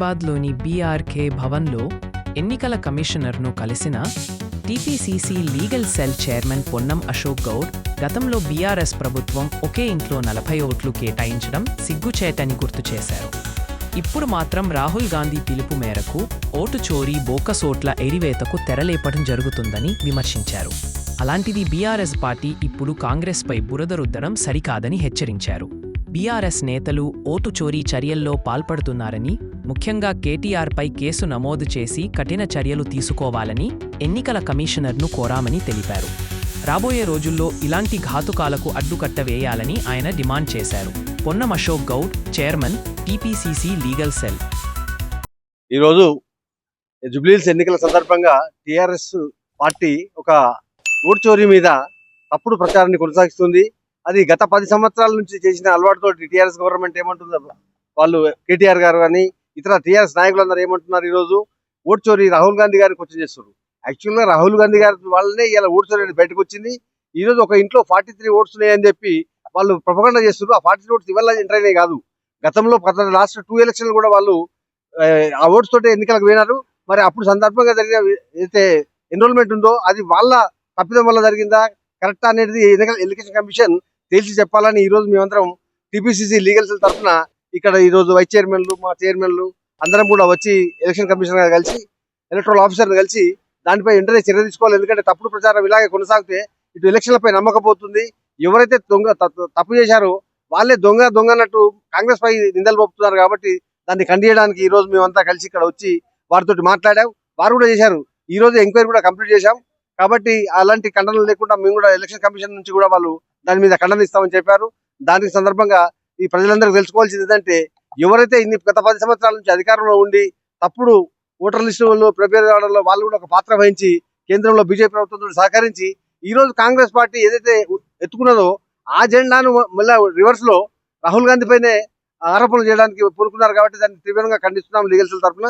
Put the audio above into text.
హైదరాబాద్లోని బీఆర్కే భవన్లో ఎన్నికల కమిషనర్ను కలిసిన TPCC legal cell chairman Ponnam Ashok Goud గతంలో బీఆర్ఎస్ ప్రభుత్వం ఒకే ఇంట్లో నలభై ఓట్లు కేటాయించడం సిగ్గుచేటని గుర్తు చేశారు. ఇప్పుడు మాత్రం రాహుల్ గాంధీ పిలుపు మేరకు ఓటు చోరీ బోకసోట్ల ఎరివేతకు తెరలేపడం జరుగుతుందని విమర్శించారు. అలాంటిది బీఆర్ఎస్ పార్టీ ఇప్పుడు కాంగ్రెస్పై బురద రుద్దడం సరికాదని హెచ్చరించారు. బీఆర్ఎస్ నేతలు ఓటు చోరీ చర్యల్లో పాల్పడుతున్నారని ముఖ్యంగా కేటీఆర్పై కేసు నమోదు చేసి కఠిన చర్యలు తీసుకోవాలని ఎన్నికల కమిషనర్ను కోరామని తెలిపారు. రాబోయే రోజుల్లో ఇలాంటి ఘాతుకాలకు అడ్డుకట్ట వేయాలని ఆయన డిమాండ్ చేశారు. Ponnam Ashok Goud chairman TPCC legal cell. ఈరోజు జుబ్లీల్స్ ఎన్నికల సందర్భంగా టీఆర్ఎస్ పార్టీ ఒక ఓటు చోరీ మీద తప్పుడు ప్రచారాన్ని కొనసాగిస్తుంది. అది గత పది సంవత్సరాల నుంచి చేసిన అలవాటుతో టీఆర్ఎస్ గవర్నమెంట్ ఏమంటుందో వాళ్ళు కేటీఆర్ గారు కానీ ఇతర టిఆర్ఎస్ నాయకులందరూ ఏమంటున్నారు ఈరోజు? ఓటు చోరీ రాహుల్ గాంధీ గారిని క్వశ్చన్ చేస్తున్నారు. యాక్చువల్గా రాహుల్ గాంధీ గారి వాళ్ళనే ఇలా ఓటు చోరీ బయటకు వచ్చింది. ఈ రోజు ఒక ఇంట్లో ఫార్టీ త్రీ ఓట్స్ ఉన్నాయని చెప్పి వాళ్ళు ప్రపగండ చేస్తున్నారు. ఆ ఫార్టీ త్రీ ఓట్స్ ఇవాళ ఎంటర్ అయినాయి కాదు. గతంలో గత లాస్ట్ టూ ఎలక్షన్లు కూడా వాళ్ళు ఆ, ఓట్స్ తోటి ఎన్నికలకు పోయినారు. మరి అప్పుడు సందర్భంగా జరిగిన అయితే ఎన్రోల్మెంట్ ఉందో అది వాళ్ళ తప్పిదం వల్ల జరిగిందా? కరెక్ట్ అనేది ఎన్నికల ఎడ్యుకేషన్ కమిషన్ తేల్చి చెప్పాలని ఈరోజు మేమందరం టీపీసీసీ లీగల్ సెల్ తరఫున ఇక్కడ ఈ రోజు వైస్ చైర్మన్లు మా చైర్మన్లు అందరం కూడా వచ్చి ఎలక్షన్ కమిషనర్ గారు కలిసి ఎలక్ట్రల్ ఆఫీసర్ కలిసి దానిపై వెంటనే చర్య తీసుకోవాలి. ఎందుకంటే తప్పుడు ప్రచారం ఇలాగే కొనసాగితే ఇటు ఎలక్షన్లపై నమ్మకపోతుంది. ఎవరైతే దొంగ తప్పు తప్పు చేశారో వాళ్ళే దొంగ దొంగ అన్నట్టు కాంగ్రెస్ పై నిందలు పంపుతున్నారు కాబట్టి దాన్ని ఖండించడానికి ఈ రోజు మేమంతా కలిసి ఇక్కడ వచ్చి వారితో మాట్లాడాం. వారు కూడా చేశారు. ఈ రోజు ఎంక్వైరీ కూడా కంప్లీట్ చేశాం. కాబట్టి అలాంటి ఖండనలు లేకుండా మేము కూడా ఎలక్షన్ కమిషన్ నుంచి కూడా వాళ్ళు దాని మీద ఖండన ఇస్తామని చెప్పారు. దానికి సందర్భంగా ఈ ప్రజలందరికీ తెలుసుకోవాల్సింది ఏంటంటే ఎవరైతే ఇన్ని గత పది సంవత్సరాల నుంచి అధికారంలో ఉండి తప్పుడు ఓటర్ లిస్టులలో ప్రిపేర్ కావడంలో వాళ్ళు కూడా ఒక పాత్ర వహించి కేంద్రంలో బీజేపీ ప్రభుత్వంతో సహకరించి ఈ రోజు కాంగ్రెస్ పార్టీ ఏదైతే ఎత్తుకున్నదో ఆ జెండాను మళ్ళీ రివర్స్లో రాహుల్ గాంధీ పైనే ఆరోపణలు చేయడానికి పూనుకున్నారు కాబట్టి దాన్ని తీవ్రంగా ఖండిస్తున్నాం లీగల్ సెల్ తరఫున.